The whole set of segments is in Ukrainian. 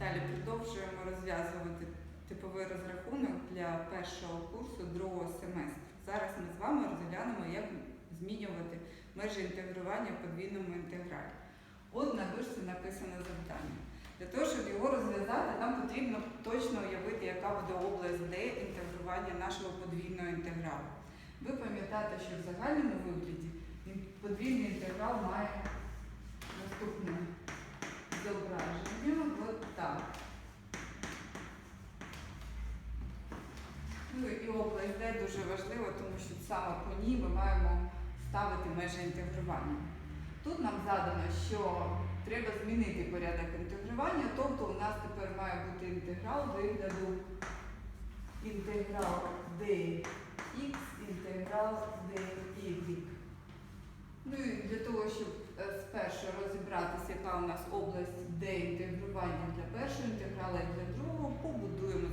Далі продовжуємо розв'язувати типовий розрахунок для першого курсу другого семестру. Зараз ми з вами розглянемо, як змінювати межі інтегрування в подвійному інтегралі. От на дошці написано завдання. Для того, щоб його розв'язати, нам потрібно точно уявити, яка буде область D інтегрування нашого подвійного інтегралу. Ви пам'ятаєте, що в загальному вигляді подвійний інтеграл має наступне зображення. От так. Ну і область D дуже важлива, тому що саме по ній ми маємо ставити межі інтегрування. Тут нам задано, що треба змінити порядок інтегрування, тобто у нас тепер має бути інтеграл вигляду інтеграл dx, інтеграл dy. Ну і для того, щоб е, спершу розібратися, яка у нас область де інтегрування для першого інтеграла і для другого, побудуємо,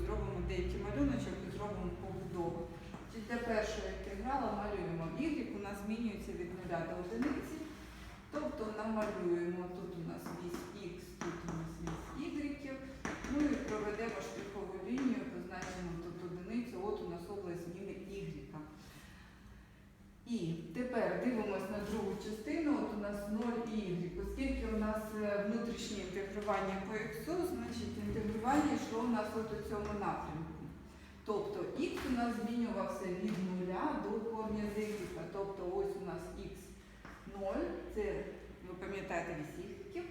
Для першого інтеграла малюємо y, у нас змінюється від 0 до одиниці. Тобто намалюємо, тут у нас вісь х, тут у нас вісь y. Ну і проведемо штрихову лінію, позначимо тут одиницю, от у нас область зміни y. І тепер дивимося на другу частину, от у нас 0 y. Оскільки у нас е, внутрішнє інтегрування по x, значить інтегрування йшло у нас от у цьому напрямку. Тобто нас змінювався від 0 до з. Тобто ось у нас х 0, це ви пам'ятаєте вісіхів.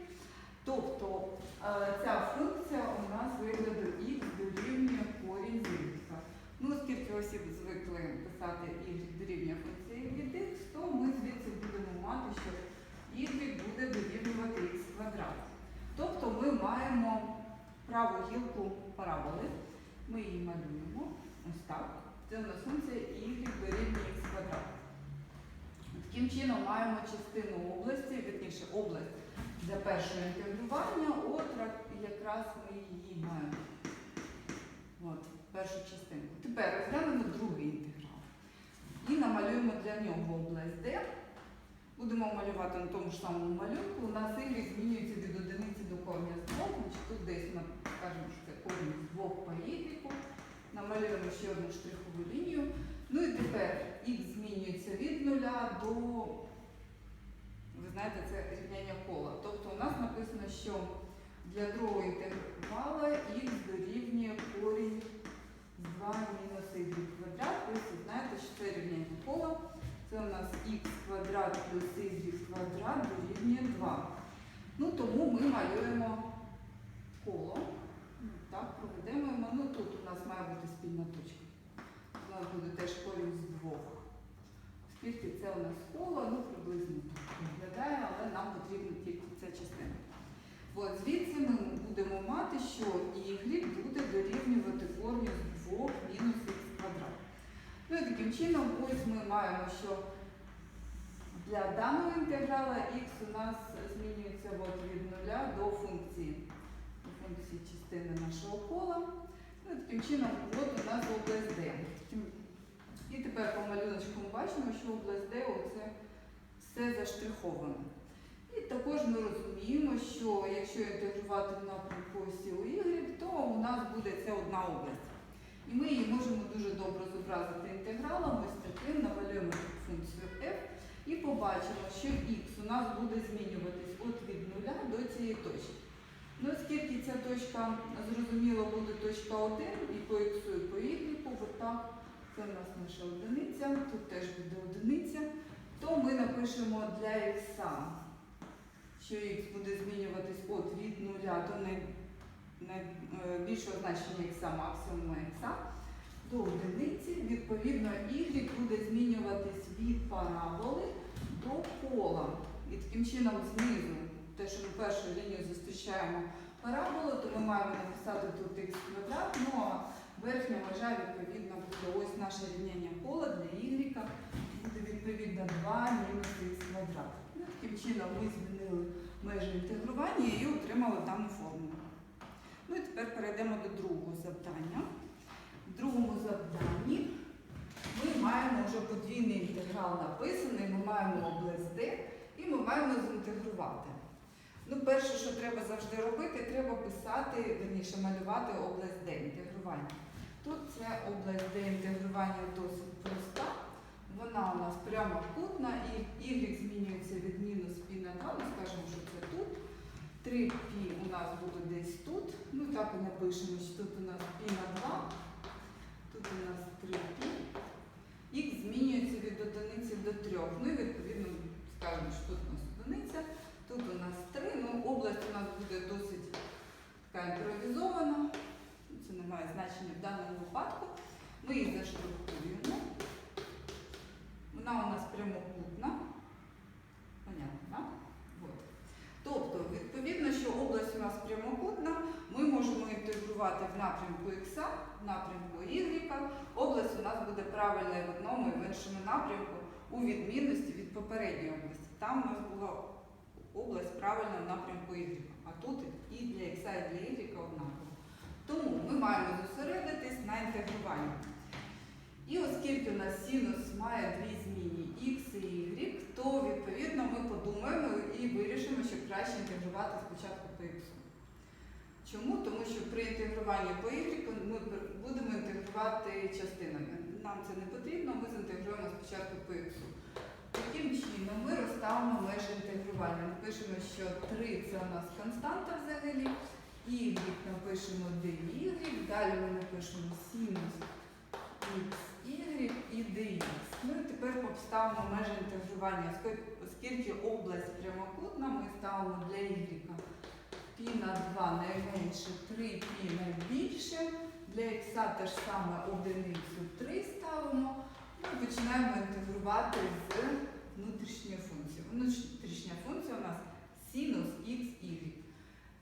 Тобто е, ця функція у нас вигляду х дорівнює корінь з. Ну, оскільки всі звикли писати y дорівнює функції від x, то ми звідси будемо мати, що y буде дорівнювати x квадрат. Тобто ми маємо праву гілку параболи. Ми її малюємо ось так. Це у нас функція y дорівнює x квадрат. Таким чином маємо частину області, вірніше область для першого інтегрування, от якраз ми її маємо. От, першу частинку. Тепер розглянемо другий інтеграл. І намалюємо для нього область D. Будемо малювати на тому ж самому малюнку. У нас y змінюється від одиниці до корня з двох. Тут десь ми скажемо, що це корінь з двох по y. Намалюємо ще одну штрихову лінію. Ну і тепер х змінюється від нуля до, ви знаєте, це рівняння кола. Тобто у нас написано, що для другого інтеграла х дорівнює корінь з 2 мінус y квадрат. Ви знаєте, що це рівняння кола. Це у нас х квадрат плюс y квадрат дорівнює 2. Ну тому ми малюємо коло. Так, проведемо. його. Ну тут у нас має бути спільна точка. У нас буде теж корінь з двох. Оскільки це у нас коло, ну приблизно так виглядає, але нам потрібна тільки ця частина. От звідси ми будемо мати, що y буде дорівнювати корню з 2 мінус х квадрат. Ну і таким чином, ось ми маємо, що для даного інтеграла х у нас змінюється от від 0 до функції, до функції частини нашого кола. Ну, таким чином, от у нас область. Таким- І тепер по малюночку ми бачимо, що область D оце все заштриховано. І також ми розуміємо, що якщо інтегрувати в напрямку осі у Y, то у нас буде це одна область. І ми її можемо дуже добре зобразити інтегралом, ось таким, намалюємо функцію f і побачимо, що x у нас буде змінюватись от від нуля до цієї точки. Ну, оскільки ця точка, зрозуміло, буде точка 1 і по x, і по y, так, це у нас наша одиниця, тут теж буде одиниця, то ми напишемо для x, що x буде змінюватись от від нуля до най, най, е, значення x, максимуму x, до одиниці. Відповідно, y буде змінюватись від параболи до кола. І таким чином знизу, те, що ми першу лінію зустрічаємо параболу, то ми маємо написати тут х квадрат, ну а верхня межа відповідно буде ось наше рівняння кола для y буде відповідно 2 мінус х квадрат. Ну, таким чином ми змінили межі інтегрування і отримали дану формулу. Ну і тепер перейдемо до другого завдання. В другому завданні ми маємо вже подвійний інтеграл написаний, ми маємо область D і ми маємо зінтегрувати. Ну, перше, що треба завжди робити, треба писати, верніше малювати область Д інтегрування. Тут ця область Д інтегрування досить проста. Вона у нас прямокутна, і y змінюється від мінус π на 2, ми скажемо, що це тут. 3 π у нас буде десь тут. Ну так і напишемо, що тут у нас π на 2, тут у нас 3 π. Х змінюється від одиниці до 3. Ну і відповідно скажемо, що тут у нас буде досить така імпровізована. Це не має значення в даному випадку. Ми її заштрихуємо. Вона у нас прямокутна. Понятно, так? От. Тобто, відповідно, що область у нас прямокутна, ми можемо інтегрувати в напрямку Х, в напрямку Y. Область у нас буде правильна в одному і в іншому напрямку у відмінності від попередньої області. Там у нас була область правильна в напрямку Y, тут і для Х, і для Y однаково. Тому ми маємо зосередитись на інтегруванні. І оскільки у нас синус має дві зміни x і y, то відповідно ми подумаємо і вирішимо, що краще інтегрувати спочатку по x. Чому? Тому що при інтегруванні по y ми будемо інтегрувати частинами. Нам це не потрібно, ми зінтегруємо спочатку по x. Таким чином ми розставимо межі інтегрування. Ми пишемо, що 3 це у нас константа взагалі, y напишемо dy, далі ми напишемо синус x, y і dx. Ну і тепер поставимо межі інтегрування. Оскільки- область прямокутна, ми ставимо для y π на 2 найменше, 3 π найбільше. Для x те ж саме одиницю 3 ставимо. Ну, і починаємо інтегрувати з внутрішньою функцією. Внутрішня функція у нас синус x, y.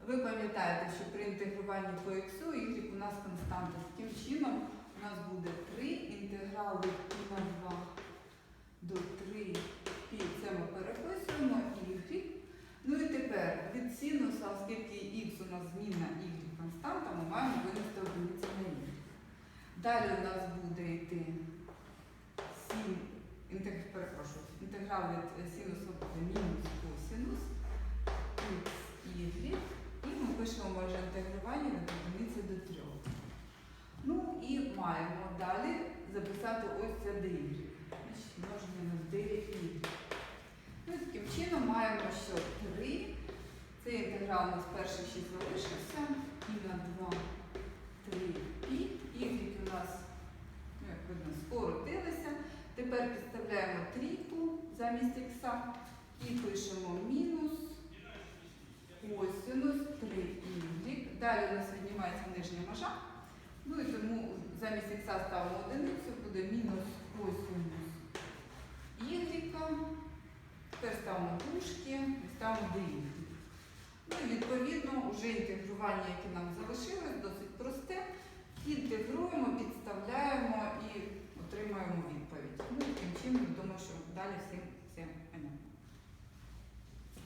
Ви пам'ятаєте, що при інтегруванні по x y у нас константа. Таким чином у нас буде 3 інтеграли на 2 до 3 π. Це ми переписуємо y. Ну і тепер від синуса, оскільки x у нас змінна y константа, ми маємо винести одиницю на y. Далі у нас буде йти син, перепрошую, інтеграл від синусу буде мінус косинус x, y. І ми пишемо може інтегрування від одиниці до 3. Ну і маємо далі записати ось це. Значить, множення на 9 y. Ну і таким чином маємо, що 3. Це інтеграл у нас перший ще залишився. І на 2, 3 пі. Y у нас, ну, як видно, скоротилися. Тепер підставляємо трійку замість х і пишемо мінус косинус 3y. Далі у нас віднімається нижня межа. Ну і тому замість х ставимо одиницю, буде мінус косинус y. Тепер ставимо дужки і ставимо dy. Ну і відповідно вже інтегрування, яке нам залишилось, досить просте. Інтегруємо, підставляємо отримаємо відповідь. Ну, таким чином, думаю, що далі всім.